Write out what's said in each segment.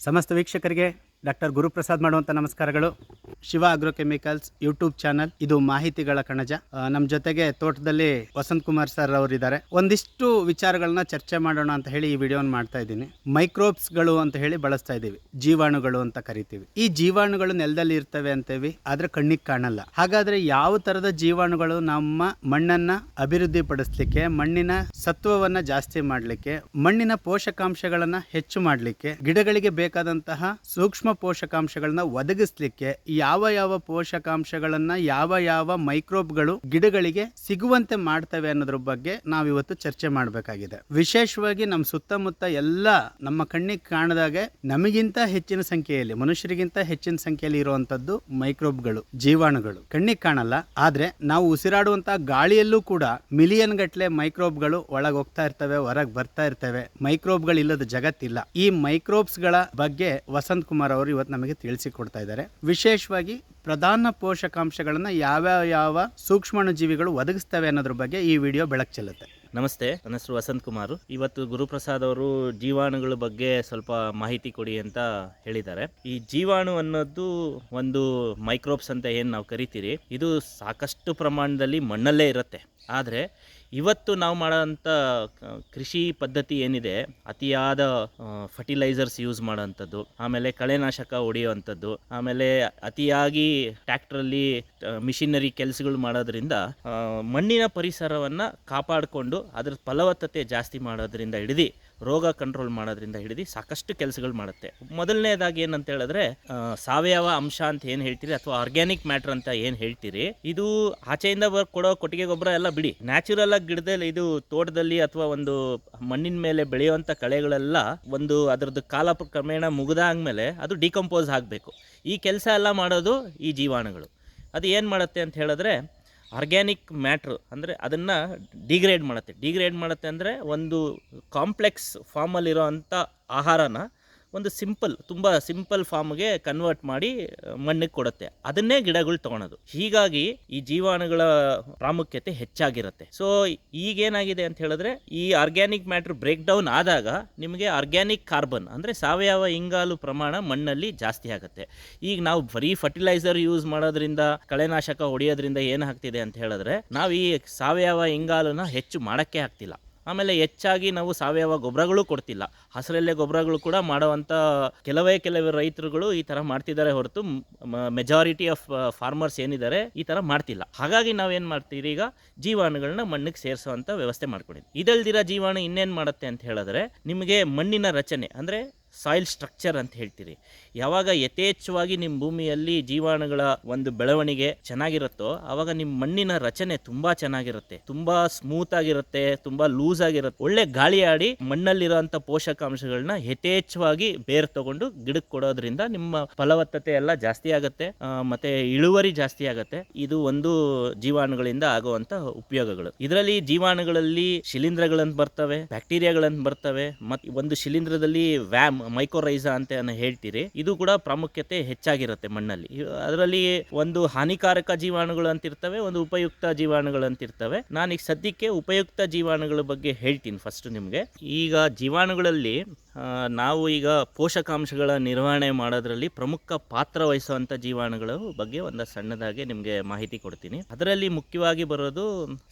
ಸಮಸ್ತ ವೀಕ್ಷಕರಿಗೆ ಡಾಕ್ಟರ್ ಗುರುಪ್ರಸಾದ್ ಮಾಡುವಂಥ ನಮಸ್ಕಾರಗಳು. Shiva agro chemicals YouTube channel, ಇದು ಮಾಹಿತಿಗಳ ಕಣಜ. ನಮ್ಮ ಜೊತೆಗೆ ತೋಟದಲ್ಲಿ ವಸಂತ್ ಕುಮಾರ್ ಸರ್ ಅವರಿದ್ದಾರೆ. ಒಂದಿಷ್ಟು ವಿಚಾರಗಳನ್ನ ಚರ್ಚೆ ಮಾಡೋಣ ಅಂತ ಹೇಳಿ ಈ ವಿಡಿಯೋನ ಮಾಡ್ತಾ ಇದ್ದೀನಿ. ಮೈಕ್ರೋಬ್ಸ್ಗಳು ಅಂತ ಹೇಳಿ ಬಳಸ್ತಾ ಇದ್ದೀವಿ. ಜೀವಾಣುಗಳು ಅಂತ ಕರಿತೀವಿ. ಈ ಜೀವಾಣುಗಳು ನೆಲದಲ್ಲಿ ಇರ್ತವೆ ಅಂತೇವಿ, ಆದ್ರೆ ಕಣ್ಣಿಗೆ ಕಾಣಲ್ಲ. ಹಾಗಾದ್ರೆ ಯಾವ ತರದ ಜೀವಾಣುಗಳು ನಮ್ಮ ಮಣ್ಣನ್ನ ಅಭಿವೃದ್ಧಿ ಪಡಿಸ್ಲಿಕ್ಕೆ ಮಣ್ಣಿನ ಸತ್ವವನ್ನ ಜಾಸ್ತಿ ಮಾಡಲಿಕ್ಕೆ, ಮಣ್ಣಿನ ಪೋಷಕಾಂಶಗಳನ್ನ ಹೆಚ್ಚು ಮಾಡಲಿಕ್ಕೆ, ಗಿಡಗಳಿಗೆ ಬೇಕಾದಂತಹ ಸೂಕ್ಷ್ಮ ಪೋಷಕಾಂಶಗಳನ್ನ ಒದಗಿಸ್ಲಿಕ್ಕೆ ಯಾವ ಯಾವ ಪೋಷಕಾಂಶಗಳನ್ನ ಯಾವ ಯಾವ ಮೈಕ್ರೋಬ್ಗಳು ಗಿಡಗಳಿಗೆ ಸಿಗುವಂತೆ ಮಾಡ್ತವೆ ಅನ್ನೋದ್ರ ಬಗ್ಗೆ ನಾವಿವತ್ತು ಚರ್ಚೆ ಮಾಡಬೇಕಾಗಿದೆ. ವಿಶೇಷವಾಗಿ ನಮ್ಮ ಸುತ್ತಮುತ್ತ ಎಲ್ಲ ನಮ್ಮ ಕಣ್ಣಿಗೆ ಕಾಣದಾಗೆ ನಮಗಿಂತ ಹೆಚ್ಚಿನ ಸಂಖ್ಯೆಯಲ್ಲಿ, ಮನುಷ್ಯರಿಗಿಂತ ಹೆಚ್ಚಿನ ಸಂಖ್ಯೆಯಲ್ಲಿ ಇರುವಂತದ್ದು ಮೈಕ್ರೋಬ್ಗಳು, ಜೀವಾಣುಗಳು. ಕಣ್ಣಿಗೆ ಕಾಣಲ್ಲ, ಆದ್ರೆ ನಾವು ಉಸಿರಾಡುವಂತಹ ಗಾಳಿಯಲ್ಲೂ ಕೂಡ ಮಿಲಿಯನ್ ಗಟ್ಟಲೆ ಮೈಕ್ರೋಬ್ಗಳು ಒಳಗೆ ಹೋಗ್ತಾ ಇರ್ತವೆ, ಹೊರಗೆ ಬರ್ತಾ ಇರ್ತವೆ. ಮೈಕ್ರೋಬ್ಗಳು ಇಲ್ಲದ ಜಗತ್ತಿಲ್ಲ. ಈ ಮೈಕ್ರೋಬ್ಸ್ಗಳ ಬಗ್ಗೆ ವಸಂತ್ ಕುಮಾರ್ ಅವರು ಇವತ್ತು ನಮಗೆ ತಿಳಿಸಿಕೊಡ್ತಾ ಇದ್ದಾರೆ. ವಿಶೇಷವಾಗಿ ಪ್ರಧಾನ ಪೋಷಕಾಂಶಗಳನ್ನು ಯಾವ ಯಾವ ಸೂಕ್ಷ್ಮಾಣು ಜೀವಿಗಳು ಒದಗಿಸ್ತವೆ ಅನ್ನೋದ್ರ ಬಗ್ಗೆ ಈ ವಿಡಿಯೋ ಬೆಳಕು ಚೆಲ್ಲುತ್ತೆ. ನಮಸ್ತೆ, ನನ್ನ ಹೆಸರು ವಸಂತ್ ಕುಮಾರ್. ಇವತ್ತು ಗುರುಪ್ರಸಾದ್ ಅವರು ಜೀವಾಣುಗಳ ಬಗ್ಗೆ ಸ್ವಲ್ಪ ಮಾಹಿತಿ ಕೊಡಿ ಅಂತ ಹೇಳಿದ್ದಾರೆ. ಈ ಜೀವಾಣು ಅನ್ನೋದು ಒಂದು ಮೈಕ್ರೋಬ್ಸ್ ಅಂತ ಏನು ನಾವು ಕರಿತೀರಿ, ಇದು ಸಾಕಷ್ಟು ಪ್ರಮಾಣದಲ್ಲಿ ಮಣ್ಣಲ್ಲೇ ಇರುತ್ತೆ. ಆದರೆ ಇವತ್ತು ನಾವು ಮಾಡೋಂಥ ಕೃಷಿ ಪದ್ಧತಿ ಏನಿದೆ, ಅತಿಯಾದ ಫರ್ಟಿಲೈಸರ್ಸ್ ಯೂಸ್ ಮಾಡೋವಂಥದ್ದು, ಆಮೇಲೆ ಕಳೆನಾಶಕ ಹೊಡೆಯುವಂಥದ್ದು, ಆಮೇಲೆ ಅತಿಯಾಗಿ ಟ್ಯಾಕ್ಟ್ರಲ್ಲಿ ಮಿಷಿನರಿ ಕೆಲಸಗಳು ಮಾಡೋದ್ರಿಂದ ಮಣ್ಣಿನ ಪರಿಸರವನ್ನು ಕಾಪಾಡಿಕೊಂಡು ಅದರ ಫಲವತ್ತತೆ ಜಾಸ್ತಿ ಮಾಡೋದ್ರಿಂದ ಹಿಡಿದು ರೋಗ ಕಂಟ್ರೋಲ್ ಮಾಡೋದ್ರಿಂದ ಹಿಡಿದು ಸಾಕಷ್ಟು ಕೆಲಸಗಳು ಮಾಡುತ್ತೆ. ಮೊದಲನೇದಾಗಿ ಏನಂತ ಹೇಳಿದ್ರೆ ಸಾವಯವ ಅಂಶ ಅಂತ ಏನು ಹೇಳ್ತೀರಿ ಅಥವಾ ಆರ್ಗ್ಯಾನಿಕ್ ಮ್ಯಾಟರ್ ಅಂತ ಏನು ಹೇಳ್ತೀರಿ, ಇದು ಆಚೆಯಿಂದ ಕೊಡೋ ಕೊಟ್ಟಿಗೆ ಗೊಬ್ಬರ ಎಲ್ಲ ಬಿಡಿ. ನ್ಯಾಚುರಲ್ ಆಗಿ ಗಿಡದಲ್ಲಿ ಇದು ತೋಟದಲ್ಲಿ ಅಥವಾ ಒಂದು ಮಣ್ಣಿನ ಮೇಲೆ ಬೆಳೆಯುವಂಥ ಕಳೆಗಳೆಲ್ಲ ಒಂದು ಅದರದ್ದು ಕಾಲ ಕ್ರಮೇಣ ಮುಗಿದಾದ್ಮೇಲೆ ಅದು ಡಿಕಂಪೋಸ್ ಆಗಬೇಕು. ಈ ಕೆಲಸ ಎಲ್ಲ ಮಾಡೋದು ಈ ಜೀವಾಣುಗಳು. ಅದು ಏನು ಮಾಡುತ್ತೆ ಅಂತ ಹೇಳಿದ್ರೆ ಆರ್ಗ್ಯಾನಿಕ್ ಮ್ಯಾಟ್ರ್ ಅಂದರೆ ಅದನ್ನು ಡಿಗ್ರೇಡ್ ಮಾಡುತ್ತೆ. ಡಿಗ್ರೇಡ್ ಮಾಡುತ್ತೆ ಅಂದರೆ ಒಂದು ಕಾಂಪ್ಲೆಕ್ಸ್ ಫಾರ್ಮಲ್ಲಿರೋ ಅಂಥ ಆಹಾರನ ಒಂದು ಸಿಂಪಲ್, ತುಂಬ ಸಿಂಪಲ್ ಫಾರ್ಮ್ಗೆ ಕನ್ವರ್ಟ್ ಮಾಡಿ ಮಣ್ಣಿಗೆ ಕೊಡುತ್ತೆ. ಅದನ್ನೇ ಗಿಡಗಳು ತಗೊಳೋದು. ಹೀಗಾಗಿ ಈ ಜೀವಾಣುಗಳ ಪ್ರಾಮುಖ್ಯತೆ ಹೆಚ್ಚಾಗಿರುತ್ತೆ. ಸೊ ಈಗೇನಾಗಿದೆ ಅಂತ ಹೇಳಿದ್ರೆ, ಈ ಆರ್ಗ್ಯಾನಿಕ್ ಮ್ಯಾಟ್ರ್ ಬ್ರೇಕ್ ಡೌನ್ ಆದಾಗ ನಿಮಗೆ ಆರ್ಗ್ಯಾನಿಕ್ ಕಾರ್ಬನ್ ಅಂದರೆ ಸಾವಯವ ಇಂಗಾಲು ಪ್ರಮಾಣ ಮಣ್ಣಲ್ಲಿ ಜಾಸ್ತಿ ಆಗುತ್ತೆ. ಈಗ ನಾವು ಬರೀ ಫರ್ಟಿಲೈಸರ್ ಯೂಸ್ ಮಾಡೋದ್ರಿಂದ, ಕಳೆನಾಶಕ ಹೊಡೆಯೋದ್ರಿಂದ ಏನಾಗ್ತಿದೆ ಅಂತ ಹೇಳಿದ್ರೆ, ನಾವು ಈ ಸಾವಯವ ಇಂಗಾಲನ್ನ ಹೆಚ್ಚು ಮಾಡೋಕ್ಕೆ ಆಗ್ತಿಲ್ಲ. ಆಮೇಲೆ ಹೆಚ್ಚಾಗಿ ನಾವು ಸಾವಯವ ಗೊಬ್ಬರಗಳು ಕೊಡ್ತಿಲ್ಲ. ಹಸರಲ್ಲೇ ಗೊಬ್ಬರಗಳು ಕೂಡ ಮಾಡುವಂಥ ಕೆಲವೇ ಕೆಲವೇ ರೈತರುಗಳು ಈ ಥರ ಮಾಡ್ತಿದ್ದಾರೆ ಹೊರತು ಮೆಜಾರಿಟಿ ಆಫ್ ಫಾರ್ಮರ್ಸ್ ಏನಿದ್ದಾರೆ ಈ ಥರ ಮಾಡ್ತಿಲ್ಲ. ಹಾಗಾಗಿ ನಾವೇನು ಮಾಡ್ತೀವಿ ಈಗ ಜೀವಾಣುಗಳನ್ನ ಮಣ್ಣಿಗೆ ಸೇರಿಸುವಂಥ ವ್ಯವಸ್ಥೆ ಮಾಡ್ಕೊಂಡಿದ್ವಿ. ಇದಲ್ದಿರ ಜೀವಾಣು ಇನ್ನೇನು ಮಾಡುತ್ತೆ ಅಂತ ಹೇಳಿದ್ರೆ ನಿಮಗೆ ಮಣ್ಣಿನ ರಚನೆ ಅಂದರೆ ಸಾಯಿಲ್ ಸ್ಟ್ರಕ್ಚರ್ ಅಂತ ಹೇಳ್ತೀರಿ. ಯಾವಾಗ ಯಥೇಚ್ಛವಾಗಿ ನಿಮ್ಮ ಭೂಮಿಯಲ್ಲಿ ಜೀವಾಣುಗಳ ಒಂದು ಬೆಳವಣಿಗೆ ಚೆನ್ನಾಗಿರುತ್ತೋ ಆವಾಗ ನಿಮ್ಮ ಮಣ್ಣಿನ ರಚನೆ ತುಂಬಾ ಚೆನ್ನಾಗಿರುತ್ತೆ. ತುಂಬಾ ಸ್ಮೂತ್ ಆಗಿರುತ್ತೆ, ತುಂಬಾ ಲೂಸ್ ಆಗಿರುತ್ತೆ. ಒಳ್ಳೆ ಗಾಳಿ ಆಡಿ ಮಣ್ಣಲ್ಲಿರುವಂತ ಪೋಷಕಾಂಶಗಳನ್ನ ಯಥೇಚ್ಛವಾಗಿ ಬೇರ್ ತಗೊಂಡು ಗಿಡಕ್ಕೆ ಕೊಡೋದ್ರಿಂದ ನಿಮ್ಮ ಫಲವತ್ತತೆ ಎಲ್ಲ ಜಾಸ್ತಿ ಆಗುತ್ತೆ ಮತ್ತೆ ಇಳುವರಿ ಜಾಸ್ತಿ ಆಗುತ್ತೆ. ಇದು ಒಂದು ಜೀವಾಣುಗಳಿಂದ ಆಗುವಂತ ಉಪಯೋಗಗಳು. ಇದರಲ್ಲಿ ಜೀವಾಣುಗಳಲ್ಲಿ ಶಿಲೀಂಧ್ರಗಳಂತ ಬರ್ತವೆ ಬ್ಯಾಕ್ಟೀರಿಯಾಗಳಂತ ಬರ್ತವೆ ಮತ್ತು ಒಂದು ಶಿಲೀಂಧ್ರದಲ್ಲಿ ವ್ಯಾಮ್ ಮೈಕೋರೈಸಾ ಅಂತ ಹೇಳ್ತೀರಿ. ಇದು ಕೂಡ ಪ್ರಾಮುಖ್ಯತೆ ಹೆಚ್ಚಾಗಿರುತ್ತೆ ಮಣ್ಣಲ್ಲಿ. ಅದರಲ್ಲಿ ಒಂದು ಹಾನಿಕಾರಕ ಜೀವಾಣುಗಳು ಅಂತ ಇರ್ತವೆ ಒಂದು ಉಪಯುಕ್ತ ಜೀವಾಣುಗಳು ಅಂತ ಇರ್ತವೆ ನಾನು ಈಗ ಸದ್ಯಕ್ಕೆ ಉಪಯುಕ್ತ ಜೀವಾಣುಗಳ ಬಗ್ಗೆ ಹೇಳ್ತೀನಿ ಫಸ್ಟ್ ನಿಮಗೆ. ಈಗ ಜೀವಾಣುಗಳಲ್ಲಿ ನಾವು ಈಗ ಪೋಷಕಾಂಶಗಳ ನಿರ್ವಹಣೆ ಮಾಡೋದ್ರಲ್ಲಿ ಪ್ರಮುಖ ಪಾತ್ರ ವಹಿಸುವಂಥ ಜೀವಾಣುಗಳ ಬಗ್ಗೆ ಒಂದು ಸಣ್ಣದಾಗಿ ನಿಮಗೆ ಮಾಹಿತಿ ಕೊಡ್ತೀನಿ. ಅದರಲ್ಲಿ ಮುಖ್ಯವಾಗಿ ಬರೋದು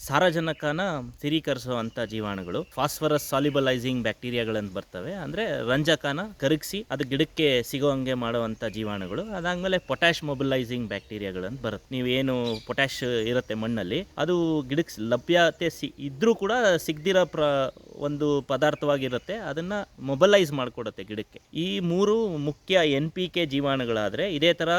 ಸಾರಜನಕನ ಸ್ಥಿರೀಕರಿಸುವಂಥ ಜೀವಾಣುಗಳು. ಫಾಸ್ಫರಸ್ ಸಾಲಿಬಲೈಸಿಂಗ್ ಬ್ಯಾಕ್ಟೀರಿಯಾಗಳಂತ ಬರ್ತವೆ. ಅಂದರೆ ರಂಜಕನ ಕರಗಿಸಿ ಅದು ಗಿಡಕ್ಕೆ ಸಿಗೋಂಗೆ ಮಾಡುವಂಥ ಜೀವಾಣುಗಳು. ಅದಾದ್ಮೇಲೆ ಪೊಟ್ಯಾಶ್ ಮೊಬಿಲೈಸಿಂಗ್ ಬ್ಯಾಕ್ಟೀರಿಯಾಗಳಂತ ಬರುತ್ತೆ. ನೀವೇನು ಪೊಟ್ಯಾಶ್ ಇರುತ್ತೆ ಮಣ್ಣಲ್ಲಿ, ಅದು ಗಿಡಕ್ಕೆ ಲಭ್ಯತೆ ಸಿ, ಇದ್ರೂ ಕೂಡ ಸಿಗದಿರೋ ಪ್ರ, ಒಂದು ಪದಾರ್ಥವಾಗಿರುತ್ತೆ. ಅದನ್ನ ಮೊಬಲೈಸ್ ಮಾಡಿಕೊಡುತ್ತೆ ಗಿಡಕ್ಕೆ. ಈ ಮೂರು ಮುಖ್ಯ ಎನ್ ಪಿ ಕೆ ಜೀವಾಣುಗಳಾದರೆ ಇದೇ ಥರ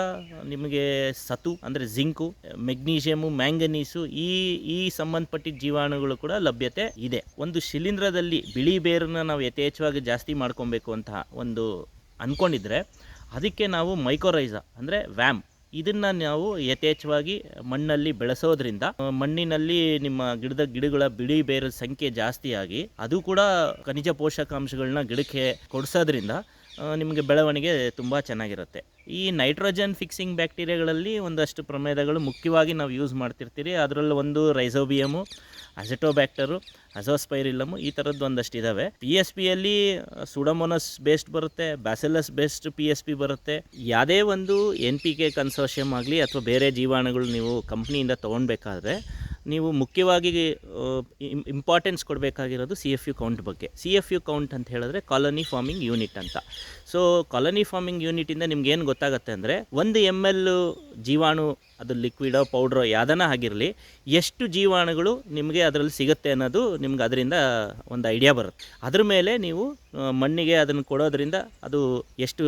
ನಿಮಗೆ ಸತು, ಅಂದರೆ ಜಿಂಕು ಮೆಗ್ನೀಷಿಯಮು ಮ್ಯಾಂಗನೀಸು, ಈ ಈ ಸಂಬಂಧಪಟ್ಟಿದ್ದ ಜೀವಾಣುಗಳು ಕೂಡ ಲಭ್ಯತೆ ಇದೆ. ಒಂದು ಶಿಲೀಂಧ್ರದಲ್ಲಿ ಬಿಳಿ ಬೇರನ್ನ ನಾವು ಯಥೇಚ್ಛವಾಗಿ ಜಾಸ್ತಿ ಮಾಡ್ಕೊಬೇಕು ಅಂತ ಒಂದು ಅಂದ್ಕೊಂಡಿದ್ರೆ ಅದಕ್ಕೆ ನಾವು ಮೈಕೋರೈಸ ಅಂದರೆ ವ್ಯಾಮ್. ಇದನ್ನ ನಾವು ಯಥೇಚ್ಛವಾಗಿ ಮಣ್ಣಲ್ಲಿ ಬೆಳೆಸೋದ್ರಿಂದ, ಮಣ್ಣಿನಲ್ಲಿ ನಿಮ್ಮ ಗಿಡದ ಗಿಡಗಳ ಬಿಳಿ ಬೇರ ಸಂಖ್ಯೆ ಜಾಸ್ತಿಯಾಗಿ, ಅದು ಕೂಡ ಖನಿಜ ಪೋಷಕಾಂಶಗಳನ್ನ ಗಿಡಕ್ಕೆ ಕೊಡಿಸೋದ್ರಿಂದ ನಿಮಗೆ ಬೆಳವಣಿಗೆ ತುಂಬ ಚೆನ್ನಾಗಿರುತ್ತೆ. ಈ ನೈಟ್ರೋಜನ್ ಫಿಕ್ಸಿಂಗ್ ಬ್ಯಾಕ್ಟೀರಿಯಾಗಳಲ್ಲಿ ಒಂದಷ್ಟು ಪ್ರಮೇದಗಳು ಮುಖ್ಯವಾಗಿ ನಾವು ಯೂಸ್ ಮಾಡ್ತಿರ್ತೀರಿ. ಅದರಲ್ಲಿ ಒಂದು ರೈಸೋಬಿಯಮು ಅಜೆಟೋಬ್ಯಾಕ್ಟರು ಅಜೋಸ್ಪೈರಿಲಮು ಈ ಥರದ್ದು ಒಂದಷ್ಟು ಇದ್ದಾವೆ ಪಿ ಎಸ್ ಪಿಯಲ್ಲಿ ಸುಡಮೊನಸ್ ಬೇಸ್ಡ್ ಬರುತ್ತೆ bacillus based P S P ಬರುತ್ತೆ. ಯಾವುದೇ ಒಂದು ಎನ್ ಪಿ ಕೆ ಕನ್ಸೋಷಿಯಮ್ ಆಗಲಿ ಅಥವಾ ಬೇರೆ ಜೀವಾಣುಗಳು ನೀವು ಕಂಪ್ನಿಯಿಂದ ತೊಗೊಳ್ಬೇಕಾದ್ರೆ ನೀವು ಮುಖ್ಯವಾಗಿ ಇಂಪಾರ್ಟೆನ್ಸ್ ಕೊಡಬೇಕಾಗಿರೋದು ಸಿ ಎಫ್ ಯು ಕೌಂಟ್ ಬಗ್ಗೆ. ಸಿ ಎಫ್ ಯು ಕೌಂಟ್ ಅಂತ ಹೇಳಿದ್ರೆ ಕಾಲೋನಿ ಫಾರ್ಮಿಂಗ್ ಯೂನಿಟ್ ಅಂತ. ಸೊ ಕಾಲೋನಿ ಫಾರ್ಮಿಂಗ್ ಯೂನಿಟಿಂದ ನಿಮ್ಗೆ ಏನು ಗೊತ್ತಾಗುತ್ತೆ ಅಂದರೆ, ಒಂದು ಎಂ ಎಲ್ ಜೀವಾಣು, ಅದು ಲಿಕ್ವಿಡೋ ಪೌಡ್ರೋ ಯಾವ್ದನ ಆಗಿರಲಿ, ಎಷ್ಟು ಜೀವಾಣುಗಳು ನಿಮಗೆ ಅದರಲ್ಲಿ ಸಿಗುತ್ತೆ ಅನ್ನೋದು ನಿಮ್ಗೆ ಅದರಿಂದ ಒಂದು ಐಡಿಯಾ ಬರುತ್ತೆ. ಅದ್ರ ಮೇಲೆ ನೀವು ಮಣ್ಣಿಗೆ ಅದನ್ನು ಕೊಡೋದ್ರಿಂದ ಅದು ಎಷ್ಟು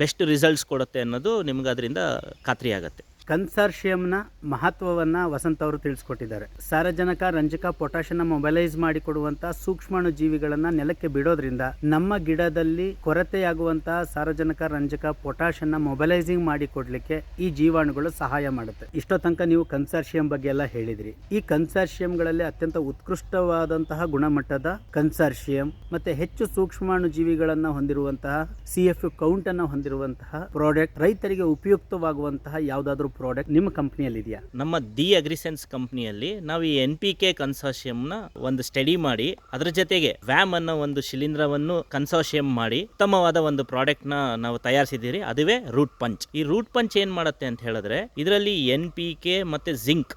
ಬೆಸ್ಟ್ ರಿಸಲ್ಟ್ಸ್ ಕೊಡುತ್ತೆ ಅನ್ನೋದು ನಿಮ್ಗೆ ಅದರಿಂದ ಖಾತ್ರಿ ಆಗುತ್ತೆ. ಕನ್ಸಾರ್ಷಿಯಂನ ಮಹತ್ವವನ್ನ ವಸಂತ ಅವರು ತಿಳಿಸ್ಕೊಟ್ಟಿದ್ದಾರೆ. ಸಾರಜನಕ, ರಂಜಕ ಪೊಟ್ಯಾಷನ್ನ ಮೊಬೈಲೈಸ್ ಮಾಡಿಕೊಡುವಂತಹ ಸೂಕ್ಷ್ಮಾಣು ಜೀವಿಗಳನ್ನ ನೆಲಕ್ಕೆ ಬಿಡೋದ್ರಿಂದ ನಮ್ಮ ಗಿಡದಲ್ಲಿ ಕೊರತೆಯಾಗುವಂತಹ ಸಾರಜನಕ, ರಂಜಕ ಪೊಟ್ಯಾಷನ್ನ ಮೊಬೈಲೈಸಿಂಗ್ ಮಾಡಿ ಕೊಡ್ಲಿಕ್ಕೆ ಈ ಜೀವಾಣುಗಳು ಸಹಾಯ ಮಾಡುತ್ತೆ. ಇಷ್ಟೋ ತನಕ ನೀವು ಕನ್ಸಾರ್ಷಿಯಂ ಬಗ್ಗೆ ಎಲ್ಲ ಹೇಳಿದ್ರಿ. ಈ ಕನ್ಸಾರ್ಷಿಯಂಗಳಲ್ಲಿ ಅತ್ಯಂತ ಉತ್ಕೃಷ್ಟವಾದಂತಹ ಗುಣಮಟ್ಟದ ಕನ್ಸಾರ್ಷಿಯಂ ಮತ್ತೆ ಹೆಚ್ಚು ಸೂಕ್ಷ್ಮಾಣು ಜೀವಿಗಳನ್ನ ಹೊಂದಿರುವಂತಹ, ಸಿ ಎಫ್ ಕೌಂಟ್ ಅನ್ನು ಹೊಂದಿರುವಂತಹ ಪ್ರಾಡಕ್ಟ್ ರೈತರಿಗೆ ಉಪಯುಕ್ತವಾಗುವಂತಹ ಯಾವ್ದಾದ್ರು ಪ್ರಾಡಕ್ಟ್ ನಿಮ್ಮ ಕಂಪನಿಯಲ್ಲಿ ಇದೆಯಾ ನಮ್ಮ ದಿ ಅಗ್ರಿಸೆನ್ಸ್ ಕಂಪ್ನಿಯಲ್ಲಿ ನಾವು ಈ ಎನ್ ಪಿ ಕೆ ಕನ್ಸೋಷಿಯಂನ ಒಂದು ಸ್ಟಡಿ ಮಾಡಿ, ಅದರ ಜೊತೆಗೆ ವ್ಯಾಮ್ ಅನ್ನೋ ಒಂದು ಶಿಲೀಂಧ್ರವನ್ನು ಕನ್ಸೋಷಿಯಂ ಮಾಡಿ, ಉತ್ತಮವಾದ ಒಂದು ಪ್ರಾಡಕ್ಟ್ನ ನಾವು ತಯಾರಿಸಿದ್ದೀರಿ. ಅದುವೇ ರೂಟ್ ಪಂಚ್ ಈ ರೂಟ್ ಪಂಚ್ ಏನ್ ಮಾಡುತ್ತೆ ಅಂತ ಹೇಳಿದ್ರೆ, ಇದರಲ್ಲಿ ಎನ್ ಪಿ ಕೆ ಮತ್ತೆ ಜಿಂಕ್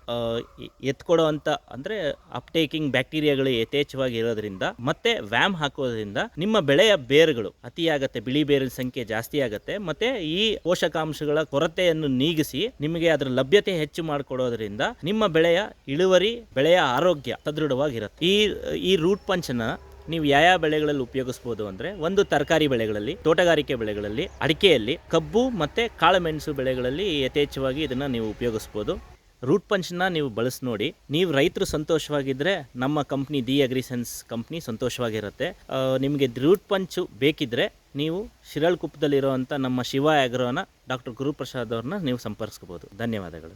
ಎತ್ಕೊಡೋ ಅಂತ ಅಂದ್ರೆ ಅಪ್ಟೇಕಿಂಗ್ ಬ್ಯಾಕ್ಟೀರಿಯಾಗಳು ಯಥೇಚ್ಛವಾಗಿ ಇರೋದ್ರಿಂದ, ಮತ್ತೆ ವ್ಯಾಮ್ ಹಾಕೋದ್ರಿಂದ ನಿಮ್ಮ ಬೆಳೆಯ ಬೇರುಗಳು ಅತಿಯಾಗತ್ತೆ, ಬಿಳಿ ಬೇರಿನ ಸಂಖ್ಯೆ ಜಾಸ್ತಿ ಆಗುತ್ತೆ, ಮತ್ತೆ ಈ ಪೋಷಕಾಂಶಗಳ ಕೊರತೆಯನ್ನು ನೀಗಿಸಿ ನಿಮಗೆ ಅದರ ಲಭ್ಯತೆ ಹೆಚ್ಚು ಮಾಡಿಕೊಡೋದ್ರಿಂದ ನಿಮ್ಮ ಬೆಳೆಯ ಇಳುವರಿ, ಬೆಳೆಯ ಆರೋಗ್ಯ ಸದೃಢವಾಗಿರುತ್ತೆ. ಈ ಈ ರೂಟ್ ಪಂಚನ ನೀವು ಯಾವ ಯಾವ ಬೆಳೆಗಳಲ್ಲಿ ಉಪಯೋಗಿಸ್ಬೋದು ಅಂದರೆ ಒಂದು ತರಕಾರಿ ಬೆಳೆಗಳಲ್ಲಿ, ತೋಟಗಾರಿಕೆ ಬೆಳೆಗಳಲ್ಲಿ, ಅಡಿಕೆಯಲ್ಲಿ, ಕಬ್ಬು ಮತ್ತು ಕಾಳುಮೆಣಸು ಬೆಳೆಗಳಲ್ಲಿ ಯಥೇಚ್ಛವಾಗಿ ಇದನ್ನು ನೀವು ಉಪಯೋಗಿಸ್ಬೋದು. ರೂಟ್ ಪಂಚ್ನ ನೀವು ಬಳಸಿ ನೋಡಿ. ನೀವು ರೈತರು ಸಂತೋಷವಾಗಿದ್ದರೆ ನಮ್ಮ ಕಂಪ್ನಿ ದಿ ಅಗ್ರಿಸೆನ್ಸ್ ಕಂಪ್ನಿ ಸಂತೋಷವಾಗಿರುತ್ತೆ. ನಿಮಗೆ ರೂಟ್ ಪಂಚು ಬೇಕಿದ್ದರೆ ನೀವು ಶಿರಳ್ಕುಪ್ಪದಲ್ಲಿರುವಂಥ ನಮ್ಮ ಶಿವ ಆಗ್ರೋನ ಡಾಕ್ಟರ್ ಗುರುಪ್ರಸಾದ್ ಅವ್ರನ್ನ ನೀವು ಸಂಪರ್ಕಿಸ್ಬೋದು ಧನ್ಯವಾದಗಳು.